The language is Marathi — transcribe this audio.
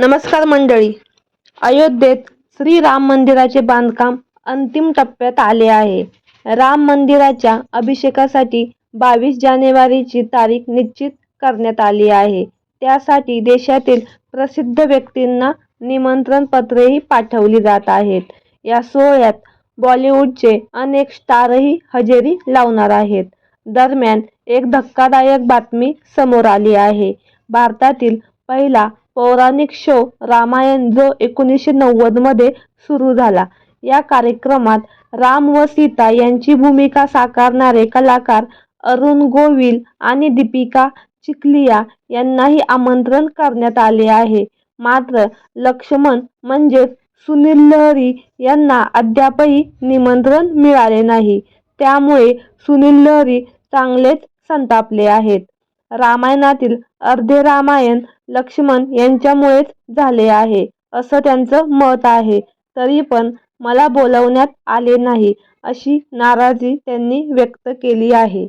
नमस्कार मंडळी. अयोध्येत श्रीराम मंदिराचे बांधकाम अंतिम टप्प्यात आले आहे. राम मंदिराच्या अभिषेकासाठी बावीस जानेवारीची तारीख निश्चित करण्यात आली आहे. त्यासाठी देशातील प्रसिद्ध व्यक्तींना निमंत्रण पत्रेही पाठवली जात आहेत. या सोहळ्यात बॉलिवूडचे अनेक स्टारही हजेरी लावणार आहेत. दरम्यान एक धक्कादायक बातमी समोर आली आहे. भारतातील पहिला पौराणिक शो रामायण जो एकोणीसशे नव्वदमध्ये सुरू झाला. या कार्यक्रमात राम व सीता यांची भूमिका साकारणारे कलाकार अरुण गोविल आणि दीपिका चिखलिया यांनाही आमंत्रण करण्यात आले आहे. मात्र लक्ष्मण म्हणजेच सुनील लहरी यांना अद्यापही निमंत्रण मिळाले नाही. त्यामुळे सुनील लहरी चांगलेच संतापले आहेत. रामायणातील अर्धे रामायण लक्ष्मण यांच्यामुळेच झाले आहे असं त्यांचं मत आहे. तरी पण मला बोलवण्यात आले नाही अशी नाराजी त्यांनी व्यक्त केली आहे.